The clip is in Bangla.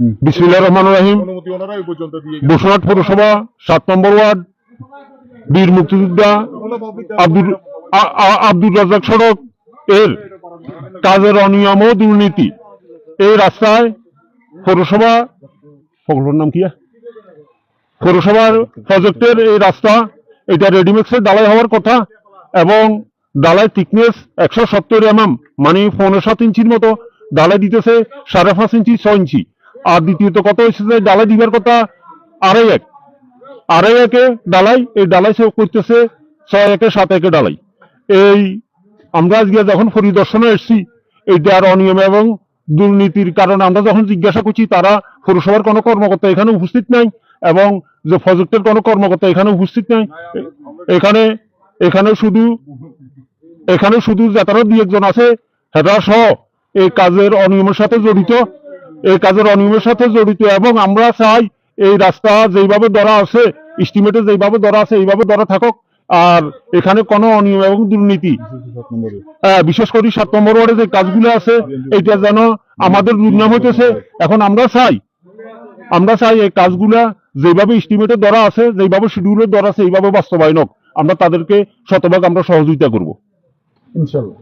বিসমিল্লাহ রহমান রাহিম। বসুরহাট পৌরসভা সাত নম্বর ওয়ার্ড বীর মুক্তিযোদ্ধা আব্দুল আব্দুল রাজাক সড়ক এর কাজের অনিয়ম ও দুর্নীতি। এই রাস্তায় পৌরসভা পৌরসভার নাম কি? পৌরসভার প্রজেক্টের এই রাস্তা এটা রেডিমেক্সের ডালাই হওয়ার কথা এবং ডালাই থিকনেস একশো সত্তর এমএম মানে পনেরো সাত ইঞ্চির মতো ডালাই দিতেছে সাড়ে পাঁচ ইঞ্চি ছ ইঞ্চি। আর দ্বিতীয়ত কত এসেছে ডালাই দিবার কথা আড়াই এক। আড়াই একে ডালাই, এই ডালাই সে করতেছে ছয় একে সাত একে ডালাই। এই আমরা আজকে যখন পরিদর্শনে এসেছি এইটার অনিয়ম এবং দুর্নীতির কারণে আমরা যখন জিজ্ঞাসা করছি, তারা পৌরসভার কোনো কর্মকর্তা এখানে উপস্থিত নাই এবং যে প্রজেক্টের কোনো কর্মকর্তা এখানে উপস্থিত নাই। এখানে এখানে শুধু এখানে শুধু যাতারা দুই একজন আছে হেরা সহ এই কাজের অনিয়মের সাথে জড়িত। এই কাজের অনিয়মের সাথে জড়িত এবং আমরা চাই এই রাস্তা যেইভাবে ধরা আছে ইস্টিমেটে যেইভাবে ধরা আছে এইভাবে ধরা থাকুক। আর এখানে কোনো অনিয়ম এবং দুর্নীতি। হ্যাঁ, বিশেষ করে সাত নম্বর ওয়ার্ডে যে কাজগুলো আছে এইটা যেন আমাদের দুর্নাম হইতেছে। এখন আমরা চাই আমরা চাই এই কাজগুলা যেভাবে ইস্টিমেটে ধরা আছে যেভাবে শিডিউলে ধরা আছে এইভাবে বাস্তবায়ন হোক। আমরা তাদেরকে শতভাগ আমরা সহযোগিতা করব। ইনশাল্লাহ